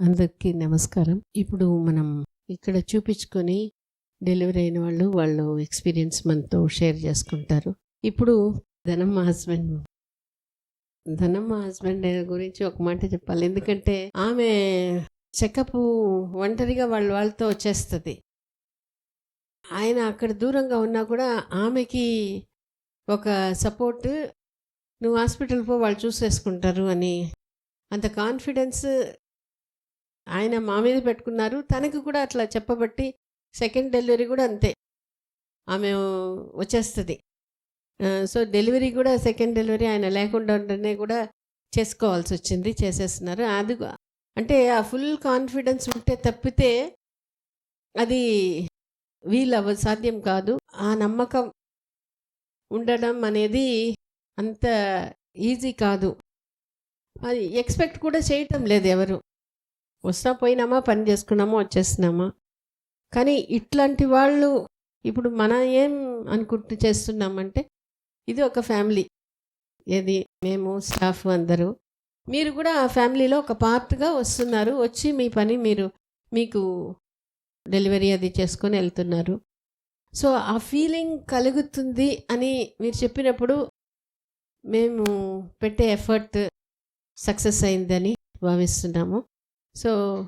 అందరికీ నమస్కారం. ఇప్పుడు మనం ఇక్కడ చూపించుకొని డెలివరీ అయిన వాళ్ళు వాళ్ళు ఎక్స్పీరియన్స్ మనతో షేర్ చేసుకుంటారు. ఇప్పుడు ధనమ్మ హస్బెండ్. ధనమ్మ హస్బెండ్ గురించి ఒక మాట చెప్పాలి. ఎందుకంటే ఆమె చెకప్ ఒంటరిగా వాళ్ళ వాళ్ళతో వచ్చేస్తుంది ఆయన అక్కడ దూరంగా ఉన్నా కూడా ఆమెకి ఒక సపోర్ట్ నువ్వు హాస్పిటల్ పో వాళ్ళు చూసేసుకుంటారు అని అంత కాన్ఫిడెన్స్ ఆయన మా మీద పెట్టుకున్నారు. తనకు కూడా అట్లా చెప్పబట్టి సెకండ్ డెలివరీ కూడా అంతే. ఆమె వచ్చేస్తుంది. సో డెలివరీ కూడా సెకండ్ డెలివరీ ఆయన లేకుండా ఉంటేనే కూడా చేసుకోవాల్సి వచ్చింది చేసేస్తున్నారు. అది అంటే ఆ ఫుల్ కాన్ఫిడెన్స్ ఉంటే తప్పితే అది వీలు సాధ్యం కాదు. ఆ నమ్మకం ఉండడం అనేది అంత ఈజీ కాదు. అది ఎక్స్పెక్ట్ కూడా చేయటం లేదు ఎవరు. వస్తా పోయినామా పని చేసుకున్నామా వచ్చేస్తున్నామా? కానీ ఇట్లాంటి వాళ్ళు ఇప్పుడు మనం ఏం అనుకుంటూ చేస్తున్నామంటే ఇది ఒక ఫ్యామిలీ. ఏది? మేము స్టాఫ్ అందరూ. మీరు కూడా ఆ ఫ్యామిలీలో ఒక పార్ట్గా వస్తున్నారు. వచ్చి మీ పని మీరు మీకు డెలివరీ అది చేసుకొని వెళ్తున్నారు. సో ఆ ఫీలింగ్ కలుగుతుంది అని మీరు చెప్పినప్పుడు మేము పెట్టే ఎఫర్ట్ సక్సెస్ అయిందని భావిస్తున్నాము. సో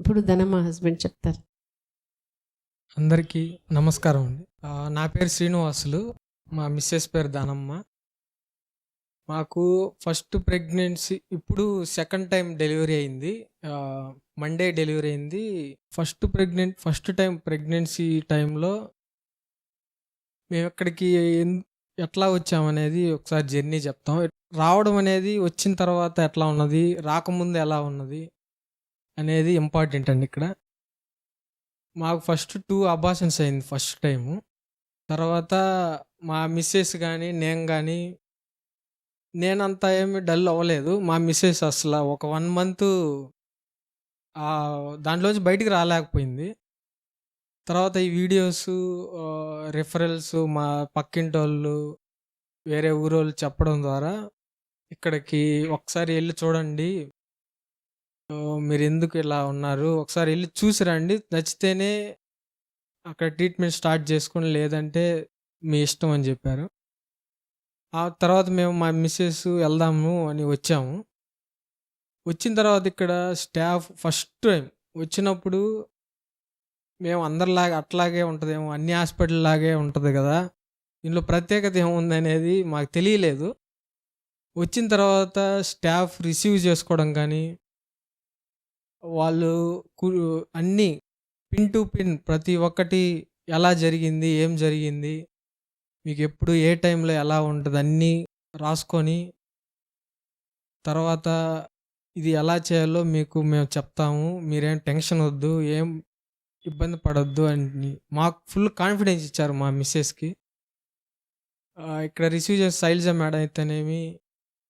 ఇప్పుడు ధన మా హస్బెండ్ చెప్తారు. అందరికీ నమస్కారం అండి. నా పేరు శ్రీనివాసులు. మా మిస్సెస్ పేరు దానమ్మ మాకు ఫస్ట్ ప్రెగ్నెన్సీ ఇప్పుడు సెకండ్ టైం డెలివరీ అయింది. మండే డెలివరీ అయింది. First pregnant first time pregnancy టైంలో మేము ఎక్కడికి ఎట్లా వచ్చామనేది ఒకసారి జర్నీ చెప్తాం. రావడం అనేది వచ్చిన తర్వాత ఎట్లా ఉన్నది? రాకముందు ఎలా ఉన్నది? అనేది ఇంపార్టెంట్ అండి ఇక్కడ. మాకు ఫస్ట్ టూ అబాషన్స్ అయింది ఫస్ట్ టైము తర్వాత మా మిస్సెస్ కానీ నేను కానీ నేనంత ఏమి డల్ అవ్వలేదు. మా మిస్సెస్ అసలు ఒక వన్ మంత్ దాంట్లోంచి బయటికి రాలేకపోయింది. తర్వాత ఈ వీడియోస్ రిఫరల్స్ మా పక్కింటి వాళ్ళు వేరే ఊరోళ్ళు చెప్పడం ద్వారా ఇక్కడికి ఒకసారి వెళ్ళి చూడండి. ఆ, మీరు ఎందుకు ఇలా ఉన్నారు? ఒకసారి వెళ్ళి చూసి రండి. నచ్చితేనే అక్కడ ట్రీట్మెంట్ స్టార్ట్ చేసుకుని లేదంటే మీ ఇష్టం అని చెప్పారు. ఆ తర్వాత మేము మా మిస్సెస్ వెళ్దాము అని వచ్చాము. వచ్చిన తర్వాత ఇక్కడ స్టాఫ్ ఫస్ట్ టైం వచ్చినప్పుడు మేము అందరిలాగా అట్లాగే ఉంటుందేమో అన్ని హాస్పిటల్ లాగే ఉంటుంది కదా దీనిలో ప్రత్యేకత ఏముంది అనేది మాకు తెలియలేదు. వచ్చిన తర్వాత స్టాఫ్ రిసీవ్ చేసుకోవడం కానీ వాళ్ళు కు- అన్నీ పిన్ టు పిన్ ప్రతి ఒక్కటి ఎలా జరిగింది ఏం జరిగింది మీకు ఎప్పుడు ఏ టైంలో ఎలా ఉంటుంది అన్నీ రాసుకొని తర్వాత ఇది ఎలా చేయాలో మీకు మేము చెప్తాము. మీరేం టెన్షన్ వద్దు ఏం ఇబ్బంది పడొద్దు అని మాకు ఫుల్ కాన్ఫిడెన్స్ ఇచ్చారు మా మిస్సెస్కి. ఇక్కడ రిసీవ్ చేసిన శైలజ మేడం అయితేనేమి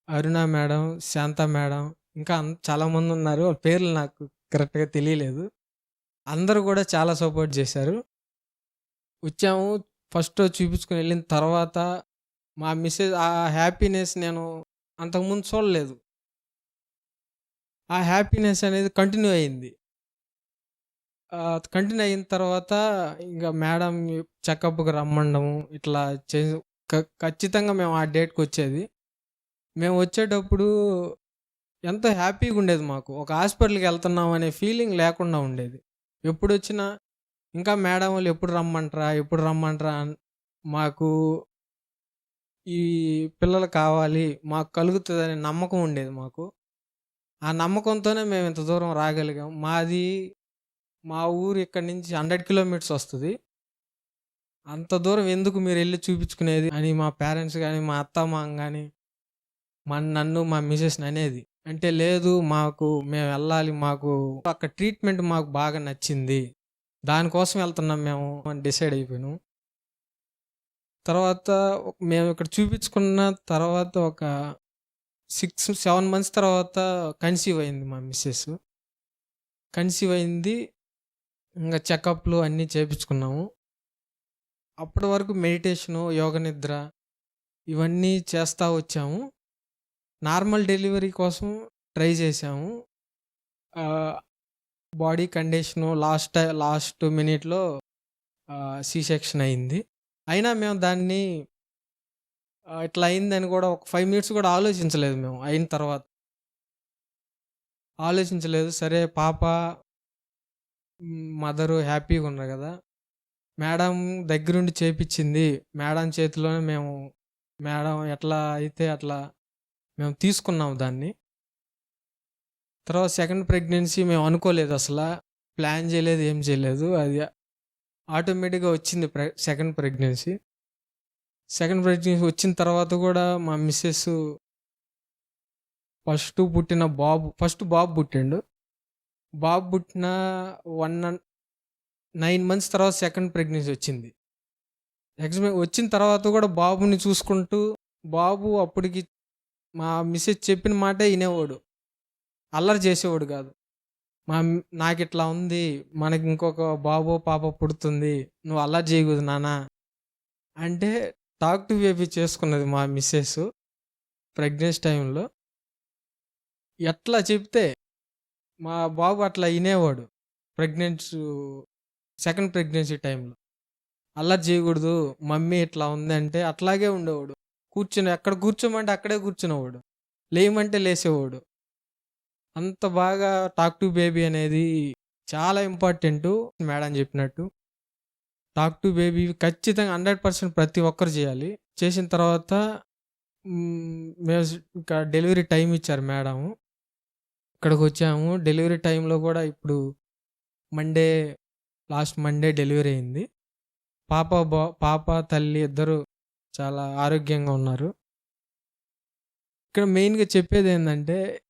అరుణ మేడం శాంత మేడం ఇంకా అన్- చాలా మంది ఉన్నారు. వాళ్ళ పేర్లు నాకు కరెక్ట్గా తెలియలేదు. అందరూ కూడా చాలా సపోర్ట్ చేశారు. వచ్చాము. ఫస్ట్ చూపించుకుని వెళ్ళిన తర్వాత మా మిస్సెస్ ఆ హ్యాపీనెస్ నేను అంతకుముందు చూడలేదు. ఆ హ్యాపీనెస్ అనేది కంటిన్యూ అయింది. కంటిన్యూ అయిన తర్వాత ఇంకా మేడం చెకప్కి రమ్మండము. ఇట్లా చే క- ఖచ్చితంగా మేము ఆ డేట్కి వచ్చేది. మేము వచ్చేటప్పుడు ఎంతో హ్యాపీగా ఉండేది మాకు. ఒక హాస్పిటల్కి వెళ్తున్నాం అనే ఫీలింగ్ లేకుండా ఉండేది. ఎప్పుడు వచ్చినా ఇంకా మేడం వాళ్ళు ఎప్పుడు రమ్మంటారా ఎప్పుడు రమ్మంటారా మాకు ఈ పిల్లలు కావాలి మాకు కలుగుతుంది అనే నమ్మకం ఉండేది మాకు. ఆ నమ్మకంతోనే మేము ఇంత దూరం రాగలిగాం. మాది మా ఊరు ఇక్కడి నుంచి హండ్రెడ్ కిలోమీటర్స్ వస్తుంది. అంత దూరం ఎందుకు మీరు వెళ్ళి చూపించుకునేది అని మా పేరెంట్స్ కానీ మా అత్త మామ కానీ మా నన్ను మా మిసెస్ని అనేది. అంటే లేదు మాకు మేము వెళ్ళాలి మాకు అక్కడ ట్రీట్మెంట్ మాకు బాగా నచ్చింది. దానికోసం వెళ్తున్నాం మేము అని డిసైడ్ అయిపోయాను. తర్వాత మేము ఇక్కడ చూపించుకున్న తర్వాత ఒక సిక్స్ సెవెన్ మంత్స్ తర్వాత కన్సీవ్ అయింది మా మిస్సెస్. కన్సీవ్ అయింది. ఇంకా చెకప్లు అన్నీ చేపించుకున్నాము. అప్పటి వరకు మెడిటేషను యోగ నిద్ర ఇవన్నీ చేస్తూ వచ్చాము. నార్మల్ డెలివరీ కోసం ట్రై చేసాము బాడీ కండిషను లాస్ట్ లాస్ట్ మినిట్లో సి సెక్షన్ అయింది. అయినా మేము దాన్ని ఇట్లా అయిందని కూడా ఒక ఫైవ్ మినిట్స్ కూడా ఆలోచించలేదు మేము అయిన తర్వాత. ఆలోచించలేదు సరే పాప మదరు హ్యాపీగా ఉన్నారు కదా. మేడం దగ్గరుండి చేపించింది. మేడం చేతిలోనే మేము మేడం ఎట్లా అయితే అట్లా మేము తీసుకున్నాం దాన్ని. తర్వాత సెకండ్ ప్రెగ్నెన్సీ మేము అనుకోలేదు అసలు. ప్లాన్ చేయలేదు ఏం చేయలేదు. అది ఆటోమేటిక్గా వచ్చింది ప్రె సెకండ్ ప్రెగ్నెన్సీ సెకండ్ ప్రెగ్నెన్సీ వచ్చిన తర్వాత కూడా మా మిస్సెస్ ఫస్ట్ పుట్టిన బాబు ఫస్ట్ బాబు పుట్టిండు. బాబు పుట్టిన వన్ నైన్ మంత్స్ తర్వాత సెకండ్ ప్రెగ్నెన్సీ వచ్చింది. ఎగ్జామ్ వచ్చిన తర్వాత కూడా బాబుని చూసుకుంటూ బాబు అప్పటికి మా మిస్సెస్ చెప్పిన మాటే వినేవాడు. అల్లరి చేసేవాడు కాదు. మా నాకు ఇట్లా ఉంది మనకి ఇంకొక బాబో పాప పుడుతుంది నువ్వు అల్లరి చేయకూడదు నాన్న అంటే టాక్ టు బేబీ చేసుకున్నది మా మిస్సెస్ ప్రెగ్నెన్సీ టైంలో. ఎట్లా చెప్తే మా బాబు అట్లా వినేవాడు ప్రెగ్నెన్సీ సెకండ్ ప్రెగ్నెన్సీ టైంలో. అల్లరి చేయకూడదు మమ్మీ ఇట్లా ఉంది అంటే అట్లాగే ఉండేవాడు. కూర్చుని ఎక్కడ కూర్చోమంటే అక్కడే కూర్చునేవాడు. లేమంటే లేసేవాడు. అంత బాగా టాక్ టు బేబీ అనేది చాలా ఇంపార్టెంట్ మేడం చెప్పినట్టు. టాక్ టు బేబీ ఖచ్చితంగా హండ్రెడ్ పర్సెంట్ ప్రతి ఒక్కరు చేయాలి. చేసిన తర్వాత మేము ఇంకా డెలివరీ టైం ఇచ్చారు మేడం. ఇక్కడికి వచ్చాము. డెలివరీ టైంలో కూడా ఇప్పుడు మండే లాస్ట్ మండే డెలివరీ అయింది. పాప బా పాప తల్లి ఇద్దరు చాలా ఆరోగ్యంగా ఉన్నారు. ఇక్కడ మెయిన్గా చెప్పేది ఏంటంటే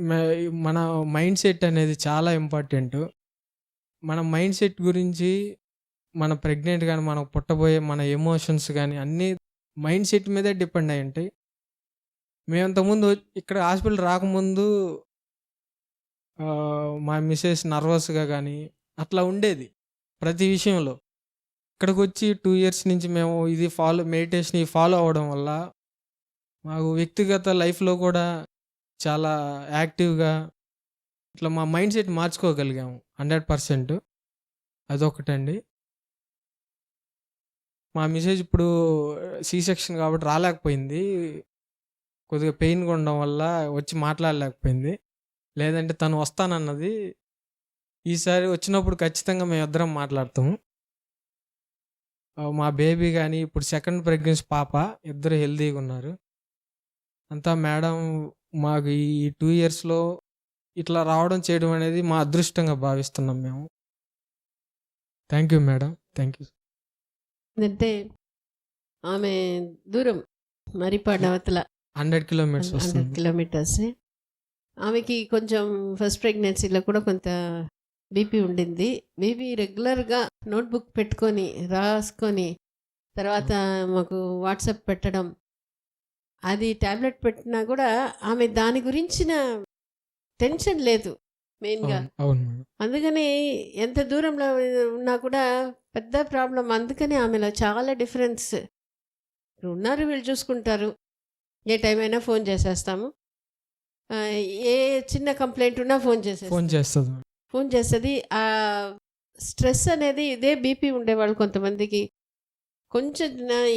మ- మన మైండ్ సెట్ అనేది చాలా ఇంపార్టెంట్. మన మైండ్ సెట్ గురించి మన ప్రెగ్నెంట్ కానీ మనకు పుట్టబోయే మన ఎమోషన్స్ కానీ అన్నీ మైండ్ సెట్ మీదే డిపెండ్ అయి ఉంటాయి ఇక్కడ హాస్పిటల్ రాకముందు మా మిస్సెస్ నర్వస్గా కానీ అట్లా ఉండేది. ప్రతి విషయంలో. ఇక్కడికి వచ్చి టూ ఇయర్స్ నుంచి మేము ఇది ఫాలో మెడిటేషన్ ఫాలో అవ్వడం వల్ల మాకు వ్యక్తిగత లైఫ్లో కూడా చాలా యాక్టివ్గా ఇట్లా మా మైండ్ సెట్ మార్చుకోగలిగాము హండ్రెడ్ పర్సెంట్ అదొకటండి. మా మిసేజ్ ఇప్పుడు సి సెక్షన్ కాబట్టి రాలేకపోయింది. కొద్దిగా పెయిన్గా ఉండడం వల్ల వచ్చి మాట్లాడలేకపోయింది. లేదంటే తను వస్తానన్నది ఈసారి వచ్చినప్పుడు ఖచ్చితంగా మేము ఇద్దరం మాట్లాడతాము. మా బేబీ కానీ ఇప్పుడు సెకండ్ ప్రెగ్నెన్సీ పాప ఇద్దరు హెల్తీగా ఉన్నారు. అంతా మేడం మాకు ఈ టూ ఇయర్స్లో ఇట్లా రావడం చేయడం అనేది మా అదృష్టంగా భావిస్తున్నాం మేము. Thank you madam. Thank you. అంటే ఆమె దూరం మరిపాడు అవతల హండ్రెడ్ కిలోమీటర్స్ హండ్రెడ్ కిలోమీటర్స్. ఆమెకి కొంచెం ఫస్ట్ ప్రెగ్నెన్సీలో కూడా కొంత బీపీ ఉండింది. బీపీ రెగ్యులర్గా నోట్బుక్ పెట్టుకొని రాసుకొని తర్వాత మాకు వాట్సాప్ పెట్టడం. అది ట్యాబ్లెట్ పెట్టినా కూడా ఆమె దాని గురించిన టెన్షన్ లేదు మెయిన్గా. అందుకని ఎంత దూరంలో ఉన్నా కూడా పెద్ద ప్రాబ్లం అందుకని ఆమెలో చాలా డిఫరెన్స్. ఉన్నారు వీళ్ళు చూసుకుంటారు. ఏ టైం అయినా ఫోన్ చేసేస్తాము. ఏ చిన్న కంప్లైంట్ ఉన్నా ఫోన్ చేసేస్తాం ఫోన్ చేస్తుంది. ఫోన్ చేస్తుంది. ఆ స్ట్రెస్ అనేది ఇదే బీపీ ఉండేవాళ్ళు కొంతమందికి. కొంచెం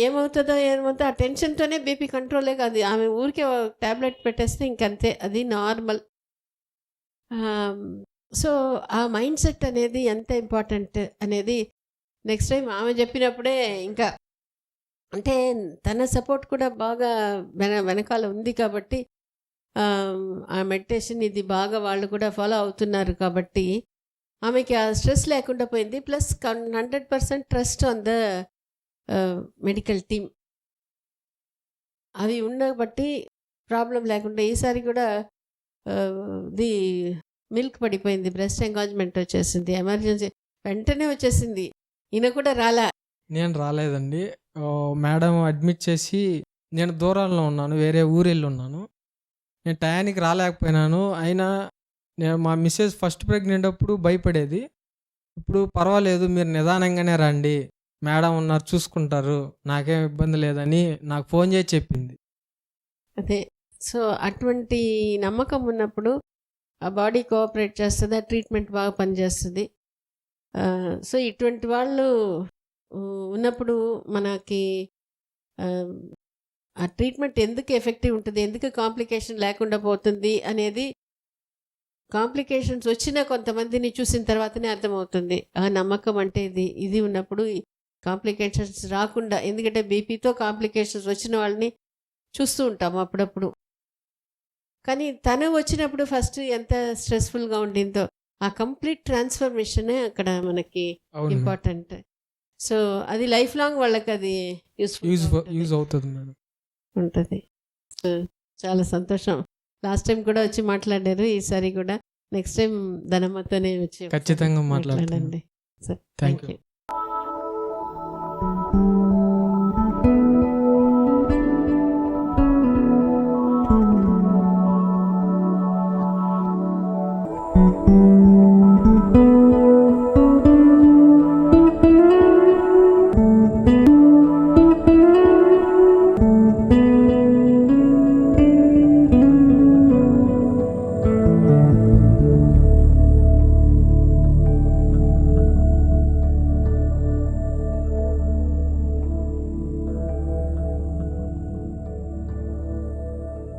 ఏమవుతుందో ఏమవుతుందో ఆ టెన్షన్తోనే బీపీ కంట్రోలే కాదు. ఆమె ఊరికే ట్యాబ్లెట్ పెట్టేస్తే ఇంకంతే. అది నార్మల్. సో ఆ మైండ్ సెట్ అనేది ఎంత ఇంపార్టెంట్ అనేది నెక్స్ట్ టైం ఆమె చెప్పినప్పుడే ఇంకా అంటే తన సపోర్ట్ కూడా బాగా వెన వెనకాల ఉంది కాబట్టి ఆ, మెడిటేషన్ ఇది బాగా వాళ్ళు కూడా ఫాలో అవుతున్నారు కాబట్టి ఆమెకి ఆ స్ట్రెస్ లేకుండా పోయింది. Plus hundred percent trust on the medical team. అవి ఉండబట్టి ప్రాబ్లం లేకుండా ఈసారి కూడా ది మిల్క్ పడిపోయింది. బ్రెస్ట్ ఎంగాజ్మెంట్ వచ్చేసింది. ఎమర్జెన్సీ వెంటనే వచ్చేసింది. ఈయన కూడా రాలా. నేను రాలేదండి. మేడం అడ్మిట్ చేసి నేను దూరంలో ఉన్నాను వేరే ఊరు వెళ్ళి ఉన్నాను. నేను టయానికి రాలేకపోయినాను. అయినా నేను మా మిస్సెస్ ఫస్ట్ ప్రెగ్నెంట్ అప్పుడు భయపడేది. ఇప్పుడు పర్వాలేదు మీరు నిదానంగానే రండి. మేడం ఉన్నారు చూసుకుంటారు. నాకేం ఇబ్బంది లేదని నాకు ఫోన్ చేసి చెప్పింది. అదే. సో అటువంటి నమ్మకం ఉన్నప్పుడు ఆ బాడీ కోఆపరేట్ చేస్తుంది ఆ ట్రీట్మెంట్ బాగా పనిచేస్తుంది. సో ఇటువంటి వాళ్ళు ఉన్నప్పుడు మనకి ఆ, ట్రీట్మెంట్ ఎందుకు ఎఫెక్టివ్ ఉంటుంది ఎందుకు కాంప్లికేషన్ లేకుండా పోతుంది అనేది కాంప్లికేషన్స్ వచ్చిన కొంతమందిని చూసిన తర్వాతనే అర్థమవుతుంది. ఆ నమ్మకం అంటే ఇది. ఇది ఉన్నప్పుడు కాంప్లికేషన్స్ రాకుండా ఎందుకంటే బీపీతో కాంప్లికేషన్స్ వచ్చిన వాళ్ళని చూస్తూ ఉంటాం అప్పుడప్పుడు. కానీ తను వచ్చినప్పుడు ఫస్ట్ ఎంత స్ట్రెస్ఫుల్గా ఉండిందో ఆ కంప్లీట్ ట్రాన్స్ఫర్మేషనే అక్కడ మనకి ఇంపార్టెంట్. సో అది లైఫ్ లాంగ్ వాళ్ళకి అది యూజ్ యూస్ఫుల్ యూజ్ అవుతుంది మేడం. ఉంటుంది. సో చాలా సంతోషం. లాస్ట్ టైం కూడా వచ్చి మాట్లాడారు ఈసారి కూడా. నెక్స్ట్ టైం ధనమ్మతోనే వచ్చి ఖచ్చితంగా. మాట్లాడండి. Sir Thank thank you. You